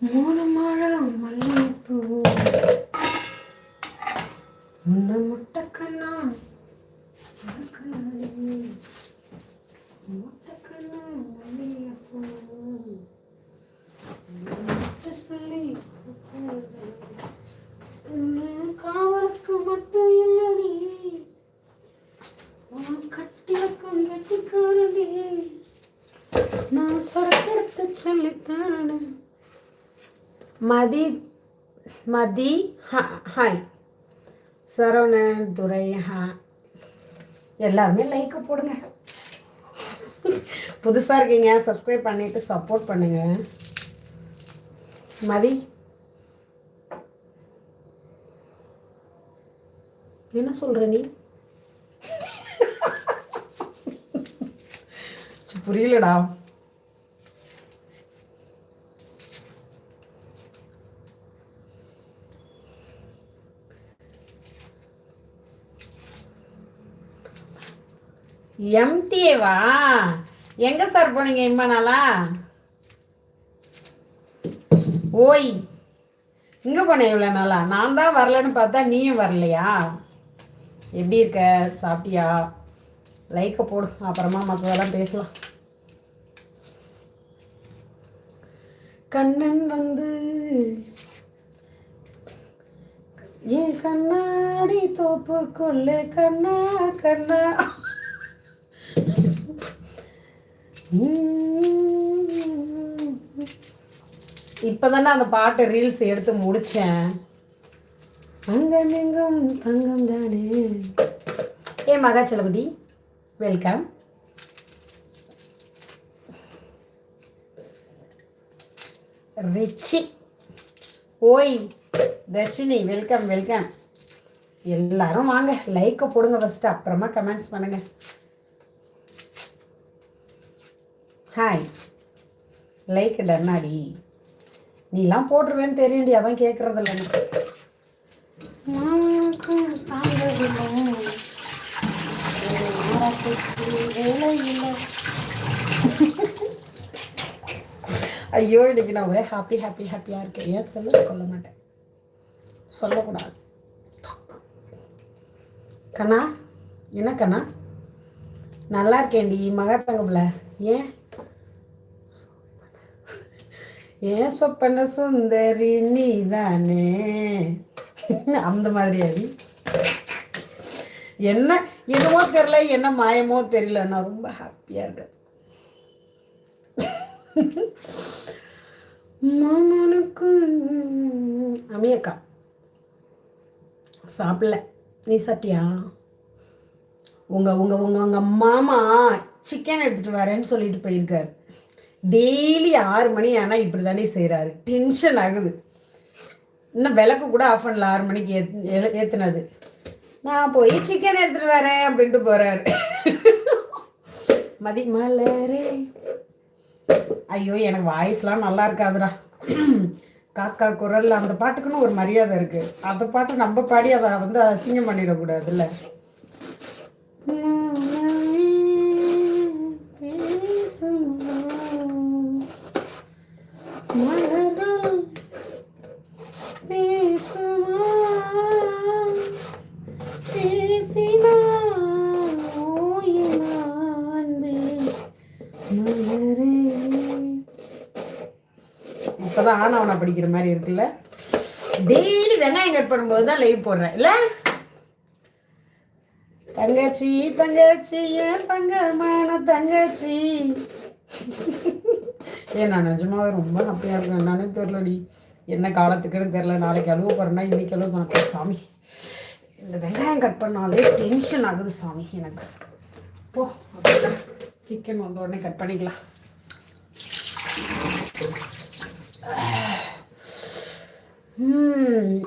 மூணு மழை மல்லி முன்ன முட்டக்கண்ணா முட்டக்கண்ணா மல்லிகைப்பூ முட்டை சொல்லி உன்னை காவலுக்கு மட்டும் இல்லடி உன் கட்டிலக்கம் கட்டிக்காரடி நான் சொடக்கெடுத்து சொல்லி தரணும் மதி மதி ஹாய். சரவணன் துரை ஹா. எல்லாருமே லைக் போடுங்க. புதுசாக இருக்கீங்க சப்ஸ்கிரைப் பண்ணிட்டு சப்போர்ட் பண்ணுங்க. மதி. என்ன சொல்ற நீ? புரியலடா. எம்டிஏவா எங்க சார் போனீங்க இம்மா நாளா? ஓய் இங்க போனேன் இவ்வளோ நாளா? நான் தான் வரலன்னு பார்த்தா நீயும் வரலையா? எப்படி இருக்க? சாப்பிட்டியா? லைக்கை போடு. அப்புறமா மற்றதெல்லாம் பேசலாம். கண்ணன் வந்து என் கண்ணாடி தோப்புக்குள்ள கண்ணா கண்ணா. இப்போதானே அந்த பாட்டு ரீல்ஸ் எடுத்து முடித்தேன் அங்கம் எங்கும் தங்கம் தானே. ஏ மகாச்சலகுடி வெல்கம் ரிச்சி. ஓய் தர்ஷினி வெல்கம் வெல்கம் எல்லாரும் வாங்க. லைக்கை போடுங்க ஃபஸ்ட்டு அப்புறமா கமெண்ட்ஸ் பண்ணுங்கள் ஹாய் லைக் டர்னாடி நீலாம் போட்டுருவேன்னு தெரியும்டி அதான் கேட்குறதில்ல. ஐயோ இன்னைக்கு நான் ஒரே ஹாப்பி ஹாப்பி ஹாப்பியாக இருக்கேன். ஏன் சொல்ல? சொல்ல மாட்டேன். சொல்லக்கூடாது. கண்ணா என்ன கண்ணா? நல்லா இருக்கேன்டி மகாத்தங்கப்பில் ஏன்? ஏன் சொப்பன சுந்தரி நீதானே? அந்த மாதிரி அடி என்ன என்னமோ தெரில என்ன மாயமோ தெரியல. நான் ரொம்ப ஹாப்பியாக இருக்கேன். மாமனுக்கு அமியக்கா சாப்பிடல. நீ சாப்பிட்டியா? உங்க உங்க உங்க உங்க மாமா சிக்கன் எடுத்துட்டு வரேன்னு சொல்லிட்டு போயிருக்காரு. டெய்லி ஆறு மணி ஆனால் இப்படி தானே செய்கிறாரு டென்ஷன் ஆகுது. இன்னும் விளக்கு கூட ஆஃப் பண்ணல ஆறு மணிக்கு ஏத் ஏ- நான் போய் சிக்கன் எடுத்துட்டு வரேன் அப்படின்ட்டு போகிறாரு மதி மலரே. ஐயோ எனக்கு வாய்ஸ்லாம் நல்லா இருக்காதுடா. காக்கா குரல் அந்த பாட்டுக்குன்னு ஒரு மரியாதை இருக்குது அந்த பாட்டு நம்ம பாடி அதை வந்து அசிங்கம் பண்ணிடக்கூடாதுல்ல. இப்போதான் படிக்கிற மாதிரி இருக்குல்ல? டெய்லி வெங்காயம் கட் பண்ணும்போது தான் லைவ் போடுறேன். இல்லை? தங்கச்சி தங்கச்சி ஏன் தங்கமான தங்கச்சி. ஏன் நான் நிஜமாவே ரொம்ப ஹாப்பியாக இருக்கேன். என்னன்னே தெரிலடி என்ன காலத்துக்குன்னு தெரில நாளைக்கு அழுவ போகிறேன்னா இன்னைக்கு அழுவ மாட்டேன் சாமி. இந்த வெங்காயம் கட் பண்ணாலே டென்ஷன் ஆகுது சாமி எனக்கு. போ சிக்கன் வந்த உடனே கட் பண்ணிக்கலாம். ம்,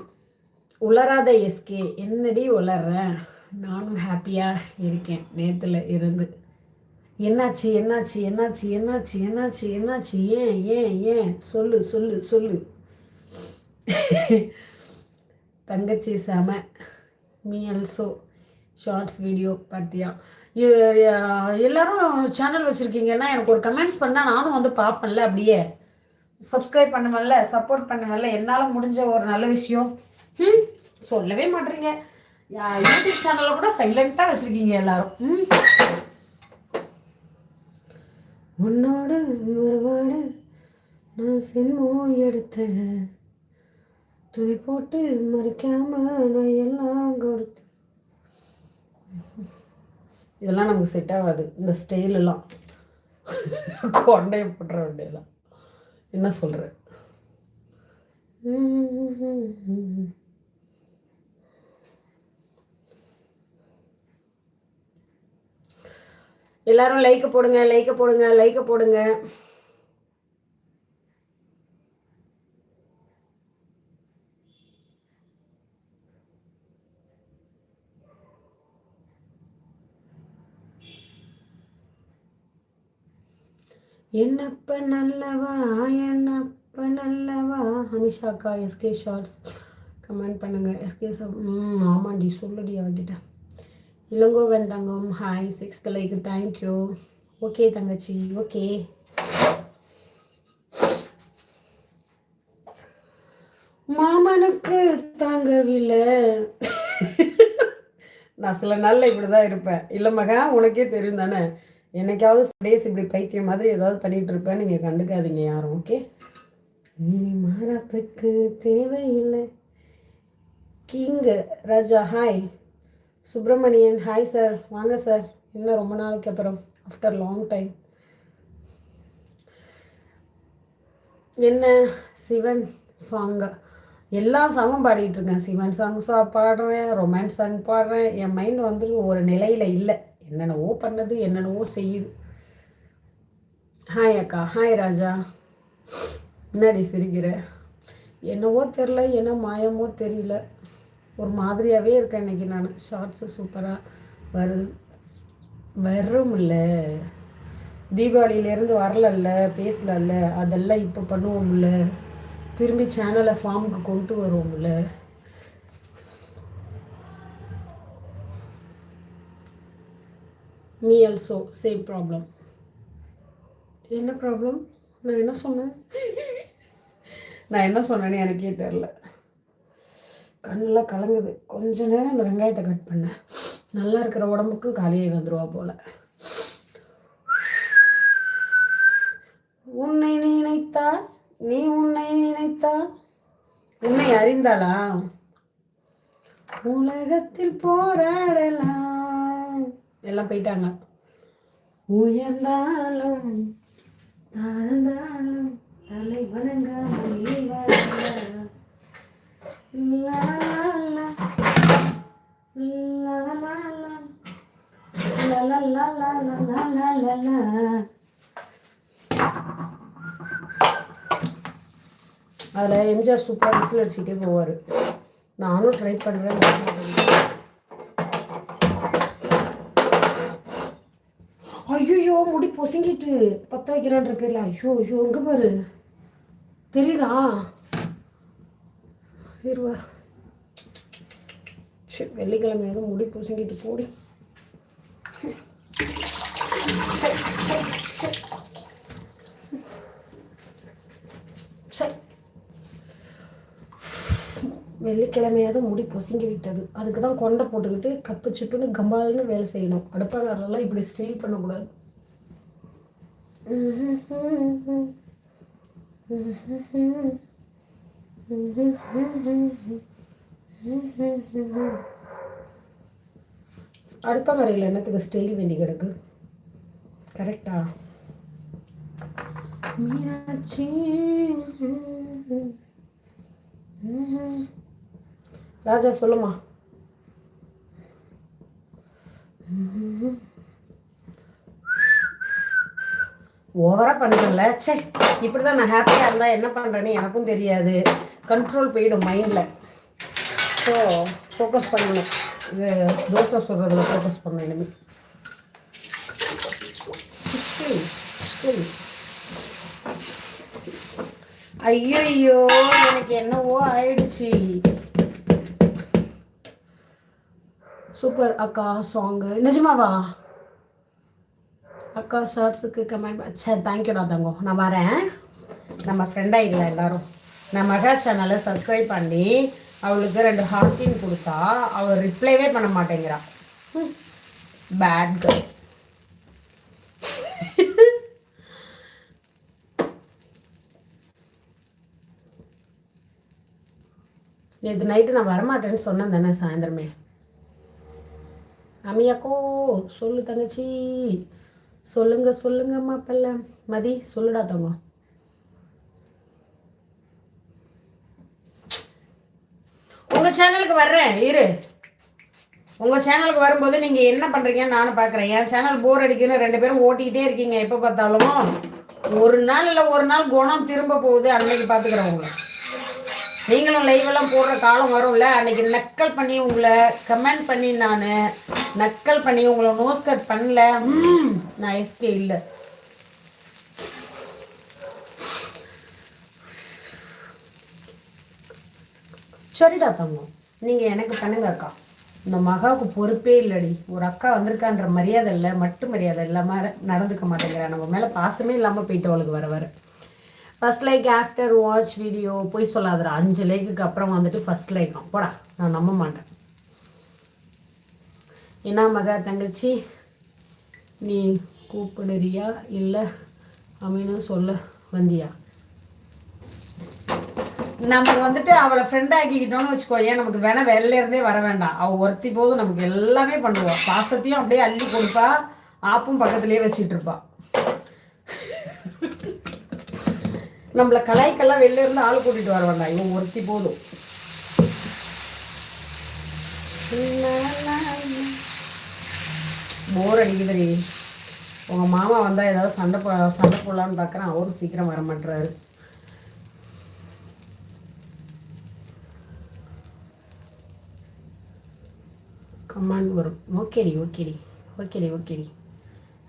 எஸ்கே என்னடி உலர்றேன் நானும் ஹாப்பியாக இருக்கேன் நேத்துல இருந்து. என்னாச்சு என்னாச்சு என்னாச்சு என்னாச்சு என்னாச்சு என்னாச்சு? ஏன் ஏன் ஏன்? சொல்லு சொல்லு சொல்லு. தங்கச்சி செம. மீ ஆல்சோ ஷார்ட்ஸ் வீடியோ பார்த்தியா எல்லாரும் சேனல் வச்சுருக்கீங்கன்னா எனக்கு ஒரு கமெண்ட்ஸ் பண்ணால் நானும் வந்து பார்ப்பேன்ல அப்படியே. சப்ஸ்கிரைப் பண்ணவல்ல சப்போர்ட் பண்ணவல்ல என்னால் முடிஞ்ச ஒரு நல்ல விஷயம். ம் சொல்லவே மாட்டீங்க யூடியூப் சேனலில் கூட சைலண்ட்டாக வச்சுருக்கீங்க எல்லாரும். ம் உன்னோடு ஒருவாடு நான் சென்மோ எடுத்தேன் துணி போட்டு மறைக்காம நான் எல்லாம் கொடுத்தேன் இதெல்லாம் நமக்கு செட் ஆகாது. இந்த ஸ்டைலெல்லாம் எல்லாம். போட்டுற வேண்டியதெல்லாம் என்ன சொல்கிற எல்லாரும் லைக்கு போடுங்க லைக்க போடுங்க லைக்க போடுங்க. என்னப்ப நல்லவா? என்னப்ப நல்லவா? அனிஷாக்கா எஸ்கே ஷார்ட்ஸ் கமெண்ட் பண்ணுங்க. எஸ்கே சப் ம் ஆமாண்டி சொல்லுடி அவகிட்ட. இளங்கோ தங்கம் hi sixth like thank you okay தங்கச்சி ஓகே மாமனுக்கு தாங்கவில்லை. நான் சில நாளில் இப்படி தான் இருப்பேன். இல்லை மகா உனக்கே தெரியும் தானே. என்னைக்காவது டேஸ் இப்படி பைத்தியம் மாதிரி ஏதாவது பண்ணிட்டு இருப்பேன் நீங்கள் கண்டுக்காதீங்க யாரும் ஓகே இனி மாறப்புக்கு தேவையில்லை. King Raja hi Subramanian hi sir வாங்க சார் என்ன ரொம்ப நாளைக்கு அப்புறம்? ஆஃப்டர் லாங் டைம் என்ன? சிவன் சாங்கு எல்லா சாங்கும் பாடிட்டு இருக்கேன். சிவன் சாங் பாடுறேன் ரொமான்ஸ் சாங் பாடுறேன். என் மைண்ட் வந்து ஒரு நிலையில் இல்லை. என்னென்னவோ பண்ணுது என்னென்னவோ செய்யுது. ஹாய் அக்கா. ஹாய் ராஜா. என்னடி சிரிக்கிற? என்னவோ தெரில என்ன மாயமோ தெரியல. ஒரு மாதிரியாகவே இருக்கேன் இன்னைக்கு நான். ஷார்ட்ஸு சூப்பராக வருது வர்றோம்ல தீபாவளியிலேருந்து வரலல்ல பேசலல்ல. அதெல்லாம் இப்போ பண்ணுவோம்ல. திரும்பி சேனலை ஃபார்முக்கு கொண்டு வருவோம்ல. மீ ஆல்சோ சேம் ப்ராப்ளம் என்ன ப்ராப்ளம் நான் என்ன சொன்னேன்? நான் என்ன சொன்னேன்னு எனக்கே தெரில கண்ணெல்லாம் கலங்குது. கொஞ்ச நேரம் அந்த வெங்காயத்தை கட் பண்ணேன். நல்லா இருக்கிற உடம்புக்கு காலியாகி வந்துடுவா போல். உன்னை நினைத்தா நீ உன்னை நினைத்தா உன்னை அறிந்தாளா உலகத்தில் போராடலாம். எல்லாம் போயிட்டாங்க. உயர்ந்தாலும் தாழ்ந்தாலும் தலை வணங்க அதில் எம்ஜிஆர் சூப்பராக விசில் அடிச்சுக்கிட்டே போவார். நானும் ட்ரை பண்ணுறேன் ஐயோ முடி பொசுங்கிட்டு பற்ற வைக்கிறான்ற பேரில் ஐயோ ஐயோ எங்கே பாரு? தெரியுதா? இருவா சரி வெள்ளிக்கிழமை எதுவும் முடி பொசுங்கிட்டு போடி. சரி வெள்ளிக்கிழமையாவது முடி பொசுங்கி விட்டது. அதுக்கு தான் கொண்டை போட்டுக்கிட்டு கப்பு சிப்புன்னு கம்பால்னு வேலை செய்யணும். அடுப்பாளர்லாம் இப்படி ஸ்டீல் பண்ணக்கூடாது. அடுப்பங்கரையில் என்னத்துக்கு ஸ்டெயில் வேண்டி கிடக்கு? கரெக்டா மீனாட்சி. ராஜா சொல்லுமா? Mm-hmm. ஓவராக பண்ணுறல சே இப்படி தான் நான் ஹாப்பியாக இருந்தால் என்ன பண்ணுறேன்னு எனக்கும் தெரியாது. கண்ட்ரோல் போயிடும் மைண்டில் ஸோ ஃபோக்கஸ் பண்ணணும். இது தோசை சொல்கிறதுல ஃபோக்கஸ் பண்ணணும் இனிமேல் ஐயோ எனக்கு என்னவோ ஆயிடுச்சு. சூப்பர் அக்கா சாங்கு நிஜமாவா? அக்கா ஷார்ட்ஸுக்கு கமெண்ட் சே தேங்க்யூடா தங்கோ. நான் வரேன். நம்ம ஃப்ரெண்டாக இல்லை எல்லோரும். நான் மகா சேனலை சப்ஸ்கிரைப் பண்ணி அவளுக்கு ரெண்டு ஹார்ட்டின் கொடுத்தா அவள் ரிப்ளைவே பண்ண மாட்டேங்கிறா. பேட் கேர்ள் நேற்று நைட்டு நான் வரமாட்டேன்னு சொன்னேன் தானே சாயந்தரமே. அம்மியாக்கோ சொல்லு தங்கச்சி. சொல்லுங்க சொல்லுங்க மாப்பிள்ள மதி சொல்லுடா தங்க உங்க சேனலுக்கு வர்றேன் இரு. உங்க சேனலுக்கு வரும்போது நீங்க என்ன பண்றீங்கன்னு நானும் பாக்குறேன். என் சேனல் போர் அடிக்குன்னு ரெண்டு பேரும் ஓட்டிக்கிட்டே இருக்கீங்க எப்ப பார்த்தாலும். ஒரு நாள் இல்லை ஒரு நாள் குணம் திரும்ப போகுது அன்னைக்கு பாத்துக்கிறேன் உங்களை. நீங்களும் லைவ் எல்லாம் போடுற காலம் வரும்ல? அன்னைக்கு நக்கல் பண்ணி உங்களை கமெண்ட் பண்ணி நான் நக்கல் பண்ணி உங்களை நோஸ் கட் பண்ணல. ம், நான் எஸ்கே இல்லை. சரிடா தங்கம். நீங்கள் எனக்கு பண்ணுங்க அக்கா. இந்த மகாவுக்கு பொறுப்பே இல்லடி. ஒரு அக்கா வந்திருக்கான்ற மரியாதை இல்லை மட்டும் மரியாதை இல்லாமல் நடந்துக்க மாட்டேங்கிறா. நம்ம மேலே பாசமே இல்லாமல் போயிட்டு அவளுக்கு வர வர. First like after watch video போய் சொல்லாதடா. அஞ்சு லைக்குக்கு அப்புறம் வந்துட்டு ஃபர்ஸ்ட் லைக் போடா நான் நம்ப மாட்டேன். என்ன மகா தங்கச்சி? நீ கூப்பிடுறியா? இல்லை அப்படின்னு சொல்ல வந்தியா? நம்ம வந்துட்டு அவளை ஃப்ரெண்ட் ஆக்கிக்கிட்டோம்னு வச்சுக்கோ ஏன் நமக்கு வேணா வெளில இருந்தே வர வேண்டாம். அவள் ஒருத்தி போதும் நமக்கு எல்லாமே பண்ணுவாள் பாசத்தையும் அப்படியே அள்ளி கொடுப்பா. ஆப்பும் பக்கத்துலேயே வச்சுட்டு இருப்பாள் நம்மளை கலாய்க்கெல்லாம் வெளில இருந்து ஆள் கூட்டிட்டு வர வேண்டாம் இவன் ஒருத்தி போதும். போர் அடிக்குதுடி. உங்கள் மாமா வந்தால் ஏதாவது சண்டை போ சண்டை போடலான்னு பார்க்குறேன் அவரும் சீக்கிரம் வர மாட்டுறாரு கமாண்ட் வரும் ஓகேடி ஓகேடி ஓகேடி ஓகேடி.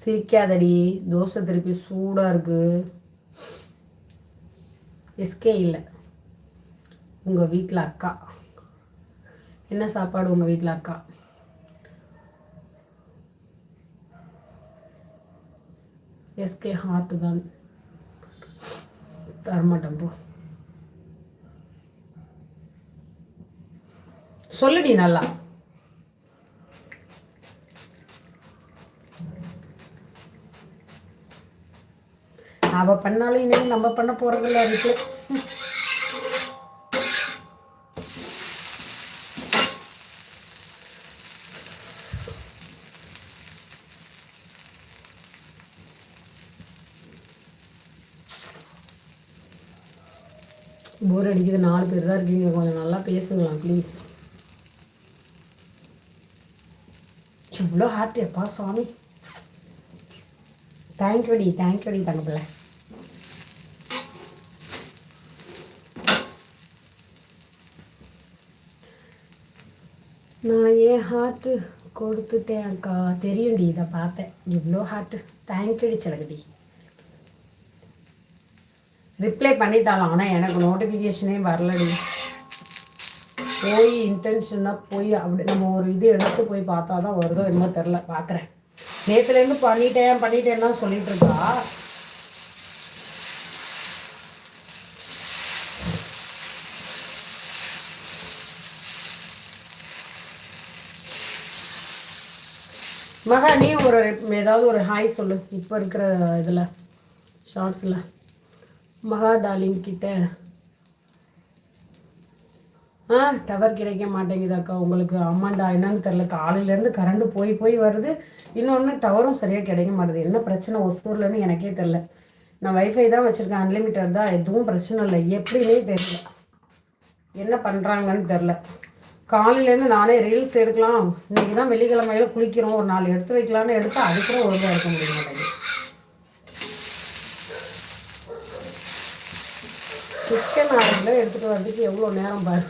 சிரிக்காதடி. தோசை திருப்பி சூடாக இருக்கு. எஸ்கே இல்லை. உங்கள் வீட்டில் அக்கா. என்ன சாப்பாடு உங்கள் வீட்டில் அக்கா? எஸ்கே ஹார்ட்டு தான். தரமாட்டேன் போ. சொல்லுடி நல்லா. அவ பண்ணாலும் இனிமேல் நம்ம பண்ண போறதில்ல அதுக்கு. போர் அடிக்குது. நாலு பேர் தான் இருக்கீங்க. கொஞ்சம் நல்லா பேசுங்களா ப்ளீஸ் எவ்வளோ ஹார்ட் எப்பா சுவாமி. தேங்க்யூடி தேங்க்யூடி தங்கப்பிள்ள. நான் ஏன் ஹார்ட்டு கொடுத்துட்டேன் அக்கா. தெரியும்டி இதை பார்த்தேன். இவ்வளோ ஹார்ட்டு தேங்க்யூடி சிலகுடி ரிப்ளை பண்ணிட்டாலும் ஆனால் எனக்கு நோட்டிஃபிகேஷனே வரலடி. போய் இன்டென்ஷனாக போய் அப்படி நம்ம ஒரு இது எடுத்து போய் பார்த்தா தான் வருதோ என்னமோ தெரில பார்க்குறேன். நேற்றுலேருந்து பண்ணிட்டேன் பண்ணிட்டேன்னா சொல்லிட்டு இருக்கா. மகா நீ ஒரு ஏதாவது ஒரு ஹாய் சொல்லு. இப்போ இருக்கிற இதில் ஷார்ட்ஸில் மகா டார்லிங் கிட்ட. ஆ டவர் கிடைக்க மாட்டேங்குது அக்கா. உங்களுக்கு ஆமாண்டா என்னன்னு தெரில காலையிலேருந்து கரண்ட் போய் போய் வருது. இன்னொன்று டவரும் சரியாக கிடைக்க மாட்டேது என்ன பிரச்சனை? ஒசூர்லன்னு எனக்கே தெரில நான் வைஃபை தான் வச்சுருக்கேன். அன்லிமிட்டட் தான். எதுவும் பிரச்சனை இல்லை. எப்படின்னே தெரியல. என்ன பண்ணுறாங்கன்னு தெரில காலையிலேருந்து நானே ரீல்ஸ் எடுக்கலாம். இன்னைக்கு தான் வெள்ளிக்கிழமையில குளிக்கிறோம். ஒரு நாள் எடுத்து வைக்கலான்னு எடுத்தா அதுக்கூட ஒழுங்காக இருக்க முடிய மாட்டேங்குது சிக்கன் அரை கிலோ எடுத்துகிட்டு வரதுக்கு எவ்வளோ நேரம் பாரு.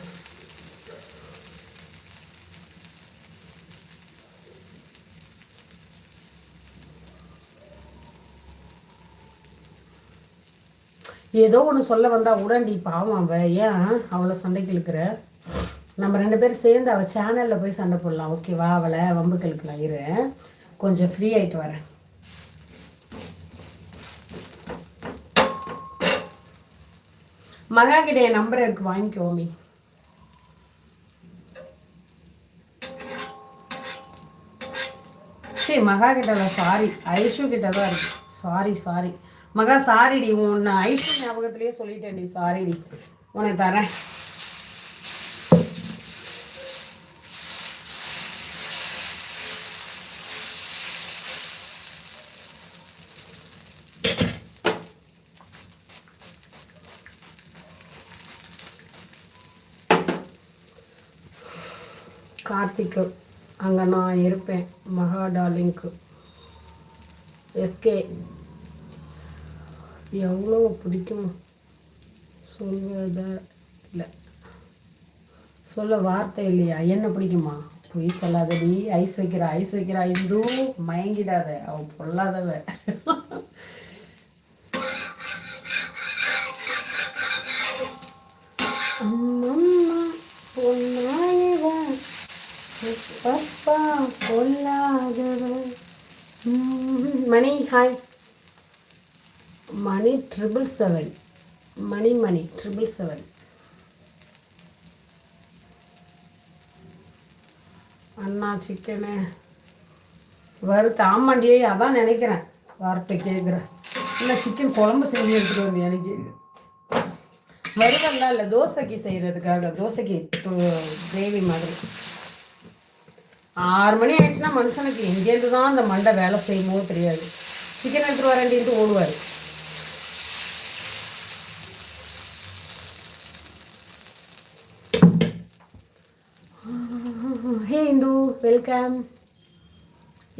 ஏதோ ஒன்று சொல்ல வந்தா உடண்டி பாவம் அவ. ஏன் அவளை சண்டைக்கு இழுக்கிற? நம்ம ரெண்டு பேரும் சேர்ந்து அவள் சேனலில் போய் சண்டை போடலாம். ஓகேவா அவளை? வம்புக்கு இழுக்கலாம் இரு. கொஞ்சம் ஃப்ரீ ஆகிட்டு வரேன். மகா கிட்ட என் நம்பர் இருக்கு. வாங்கிக்கோமி சரி மகா கிட்ட சாரி ஐஷு கிட்ட தான் இருக்கு. சாரி சாரி மகா சாரிடி உன்னை ஐஷு ஞாபகத்திலேயே சொல்லிட்டேன்டி சாரிடி உனக்கு தரேன். கார்த்திக்கு அங்கே நான் இருப்பேன் மகா டார்லிங்க்கு எஸ்கே எவ்வளோ பிடிக்கும். சொல்வத இல்லை சொல்ல வார்த்தை இல்லையா? என்ன பிடிக்குமா? பொய் சொல்லாதடி ஐஸ் வைக்கிறா ஐஸ் வைக்கிறா. இந்து மயங்கிடாத. அவ பொல்லாதவ அம்மம்மா பொன்னாயவன் அப்பா பொல்லாதவன் ம்ம். Mani hi Mani triple seven Mani Mani triple seven அண்ணா சிக்கனு. வறுத்து ஆமாண்டியே அதான் நினைக்கிறேன். வரட்டு கேட்குறேன் இல்லை சிக்கன் குழம்பு செஞ்சு எடுத்துகிட்டு வந்து எனக்கு. வறுவல்லாம் இல்லை தோசைக்கு செய்கிறதுக்காக தோசைக்கு கிரேவி மாதிரி. ஆறு மணி ஆயிடுச்சுன்னா மனுஷனுக்கு எங்கேருந்து தான் அந்த மண்டை வேலை செய்யுமோ தெரியாது. சிக்கன் எடுத்துட்டு வரேன்ட்டு ஓடுவார். ஹே இந்து வெல்கம்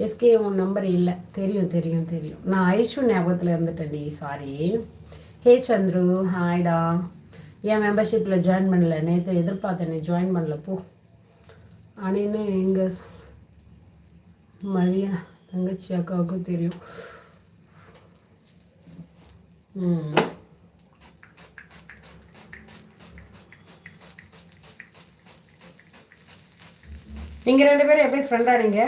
எஸ்கே உன் நம்பர் இல்லை. தெரியும் தெரியும் தெரியும். நான் ஐஷு ஞாபகத்தில் இருந்துட்டேன்டி சாரி ஹே சந்துரு. ஹாய்டா என் மெம்பர்ஷிப்பில் ஜாயின் பண்ணல. நேற்று எதிர்பார்த்தேனே ஜாயின் பண்ணல போ. அணின்னு எங்கள் மரியா தங்கச்சி அக்காவுக்கும் தெரியும். ம். நீங்கள் ரெண்டு பேரும் எப்படி ஃப்ரெண்டாக நீங்க?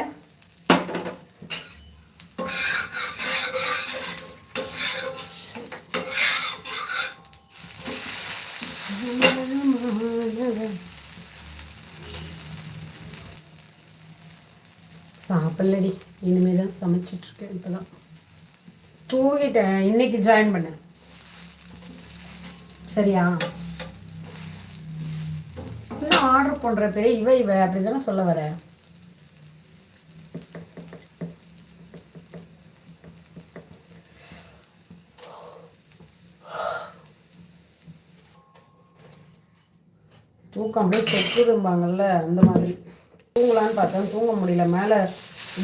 அப்பல்லடி இனிமேல் தான் சமைச்சிட்ருக்கேன் இப்போ தான் தூங்கிட்டேன். இன்றைக்கி ஜாயின் பண்ணேன். சரியா? இன்னும் ஆர்டர் பண்ணுற பேர் இவ இவ அப்படி தானே சொல்ல வரேன் தூக்கம் அப்படியே செத்துரும்பாங்கல்ல அந்த மாதிரி. தூங்கலான்னு பார்த்தேன். தூங்க முடியல. மேலே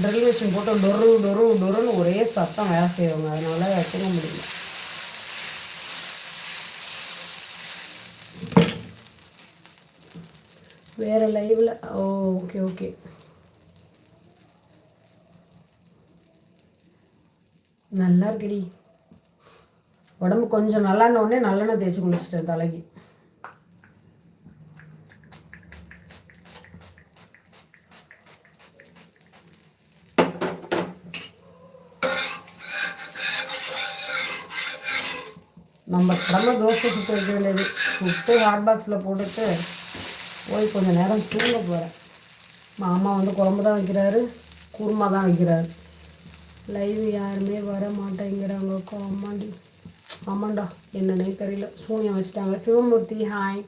ட்ரில் மிஷின் போட்டு டொரு டொரு டொருன்னு ஒரே சத்தம் வேலை செய்வாங்க அதனால தூங்க முடியல. வேற லைவ்ல ஓ ஓகே ஓகே நல்லா இருக்குடி. உடம்பு கொஞ்சம் நல்லா உடனே நல்லெண்ணெய் தேய்ச்சி குளிச்சிட்டேன் தலைக்கு. நம்ம தோசை சுட்டு வைக்க வேண்டியது சுட்டு ஹாட் பாக்ஸில் போட்டுட்டு போய் கொஞ்ச நேரம் தூங்க போகிறேன் மாமா வந்து குழம்பு தான் வைக்கிறாரு குருமா தான் வைக்கிறாரு. லைவ் யாருமே வர மாட்டேங்கிறாங்க. அக்கா ஆமாண்டி ஆமாண்டா என்னன்னே தெரியல. சூனியம் வச்சுட்டாங்க. சிவமூர்த்தி ஹாய்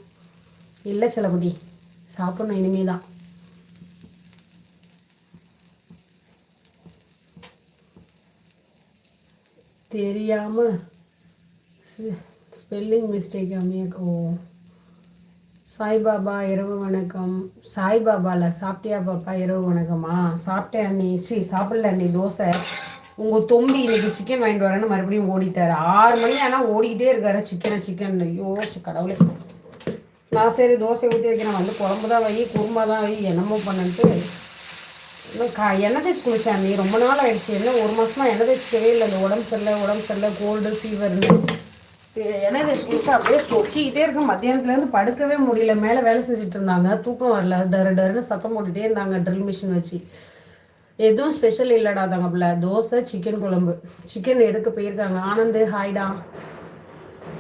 இல்லை சிலபடி சாப்பிடணும் இனிமே தான் தெரியாமல் ஸ்பெல்லிங் மிஸ்டேக் அம்மியாக்கோ சாய்பாபா இரவு வணக்கம். சாய்பாபாவில் சாப்பிட்டியா பாப்பா இரவு வணக்கமா? சாப்பிட்டேன் அண்ணி சரி சாப்பிடல அண்ணி தோசை. உங்கள் தொம்பி இன்னைக்கு சிக்கன் வாங்கிட்டு வரேன்னு மறுபடியும் ஓடிட்டார். ஆறு மணி ஆனால் ஓடிக்கிட்டே இருக்காரு. சிக்கனை சிக்கன் ஐயோ கடவுளே. நான் சரி தோசை ஊற்றி வைக்கிறேன். வந்து குழம்பு தான் வை குருமா தான் வை என்னமோ பண்ணுன்ட்டு. இன்னும் கா எண்ணெய் தேய்ச்சி குளிச்சேன் அண்ணி. ரொம்ப நாள் ஆயிடுச்சு. என்ன ஒரு மாதமாக எண்ணெய் தேய்ச்சிக்கவே இல்லை. இந்த உடம்பு சரியில்லை உடம்பு சரியில்லை. கோல்டு ஃபீவர்னு எண்ணெய் தேய்ச்சி அப்படியே சொக்கிக்கிட்டே இருக்கும் மத்தியானத்துலேருந்து படுக்கவே முடியல. மேலே வேலை செஞ்சுட்டு இருந்தாங்க. தூக்கம் வரல. டரு டருன்னு சத்தம் போட்டுகிட்டே இருந்தாங்க ட்ரில் மிஷின் வச்சு. எதுவும் ஸ்பெஷல் இல்லைடா தங்கப்பில் தோசை சிக்கன் குழம்பு. சிக்கன் எடுக்க போயிருக்காங்க. ஆனந்து ஹாய்டா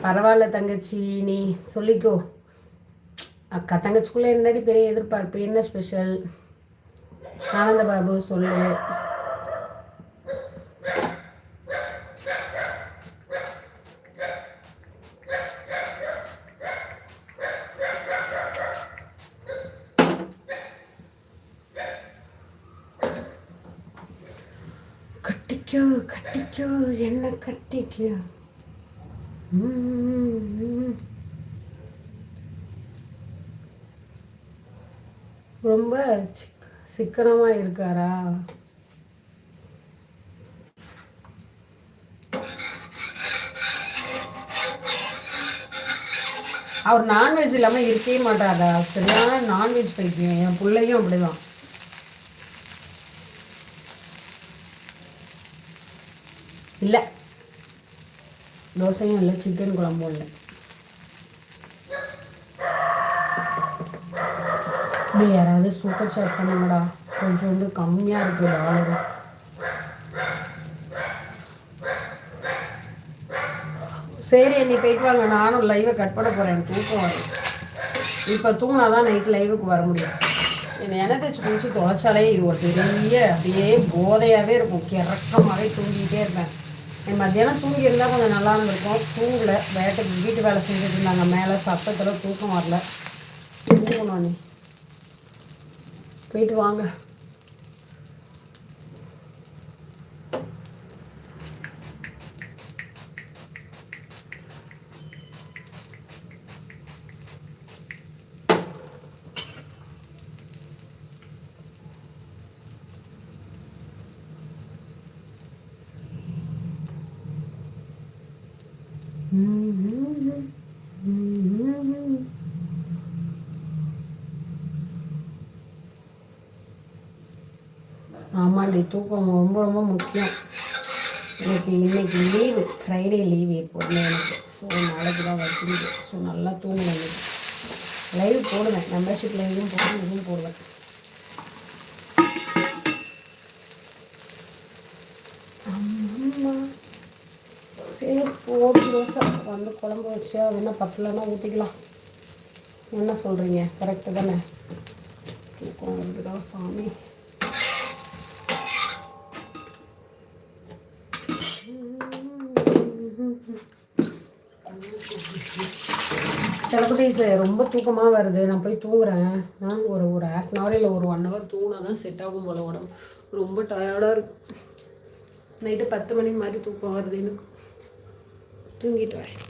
பரவாயில்ல தங்கச்சி. நீ சொல்லிக்கோ. அக்கா தங்கச்சிக்குள்ளே என்னடி பெரிய எதிர்பார்ப்பு? என்ன ஸ்பெஷல் ஆனந்த பாபு சொல்லு. கட்டிக்கோ கட்டிக்கோ என்ன கட்டிக்கோ. ரொம்ப சிக்- சிக்கனமா இருக்காரா? அவர் நான்வெஜ் இல்லாமல் இருக்கவே மாட்டாரா? சரியான நான்வெஜ் பைத்தியம். என் பிள்ளையும் அப்படிதான். இல்லை. தோசையும் இல்லை சிக்கன் குழம்பும் இல்லை. இப்படி யாராவது சூப்பர் ஷேர் பண்ணுங்கடா. கொஞ்சோண்டு கம்மியாக இருக்குது டாலரு சரி நீ போயிட்டு வாங்க. நானும் லைவை கட் பண்ண போகிறேன் எனக்கு தூக்கம் வரும் இப்போ தூங்கினா தான் நைட் லைவுக்கு வர முடியும். என்னை எண்ணெய் தேய்ச்சி குளிச்சு தொலைச்சாலே இது ஒரு பெரிய அப்படியே போதையாகவே இருக்கும். கிறக்கமாகவே தூங்கிக்கிட்டே இருப்பேன். மத்தியானம் தூங்கி இருந்தால் கொஞ்சம் நல்லா இருந்திருக்கும். தூங்கலை. வேட்டைக்கு வீட்டு வேலை செஞ்சுட்டு இருந்தாங்க. மேலே சத்தத்தில் தூக்கம் வரல. தூங்கணும் நீ. போயிட்டு வாங்க. ஆமாண்டி தூக்கம் ரொம்ப ரொம்ப முக்கியம். எனக்கு இன்னைக்கு லீவு ஃப்ரைடே லீவு எப்போதுமே எனக்கு. ஸோ நாளைக்கு தான் வச்சுருக்கு ஸோ நல்லா தூங்குவேன் எனக்கு லைவ் போடுவேன் மெம்பர்ஷிப் லைவும் போடுவேன் இதுவும் போடுவேன் அம்மா. சரி போதும் தோசை. வந்து குழம்பு வச்சு அது பத்தலன்னா ஊற்றிக்கலாம் என்ன சொல்கிறீங்க கரெக்டு தானே? தூக்கம் வருதுடா சாமி. சிலக்குட்டீஸ் ரொம்ப தூக்கமாக வருது. நான் போய் தூங்குறேன். ஆ ஒரு ஒரு ஹாஃப் அன் ஹவர் இல்லை ஒரு ஒன் ஹவர் தூங்கினா தான் செட் ஆகும் போல உடம்பு. ரொம்ப டயர்டாக இருக்கு நைட்டு பத்து மணி மாதிரி தூக்கம் வருது எனக்கு. தூங்கிட்டு வரேன்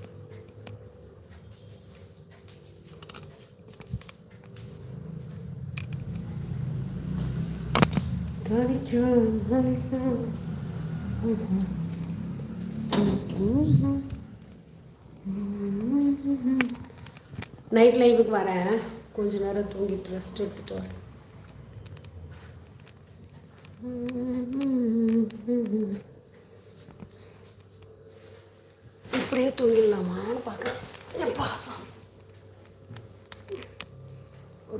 தனிக்கும் நைட் லைவுக்கு வரேன். கொஞ்ச நேரம் தூங்கிட்டு ரெஸ்ட் எடுத்துட்டு வரேன். இப்படியே தூங்கிடலாமான்னு பார்க்குறேன் என் பாசம்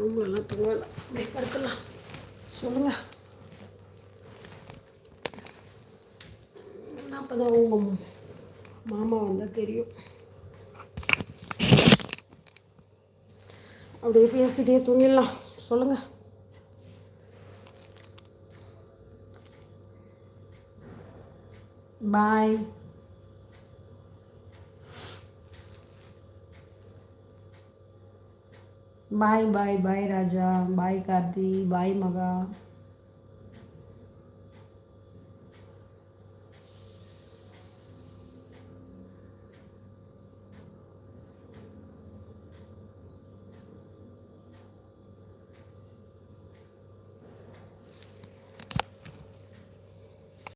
ரூம்லலாம் தூங்கலாம் அப்படியே படுக்கலாம் சொல்லுங்கள் அப்போ தான் உங்கள் மாமா வந்தால் தெரியும். அப்படியே பேசிட்டே தூங்கிடலாம். சொல்லுங்கள் பாய் பாய் பாய் பாய் ராஜா பாய் கார்த்தி பாய் மகா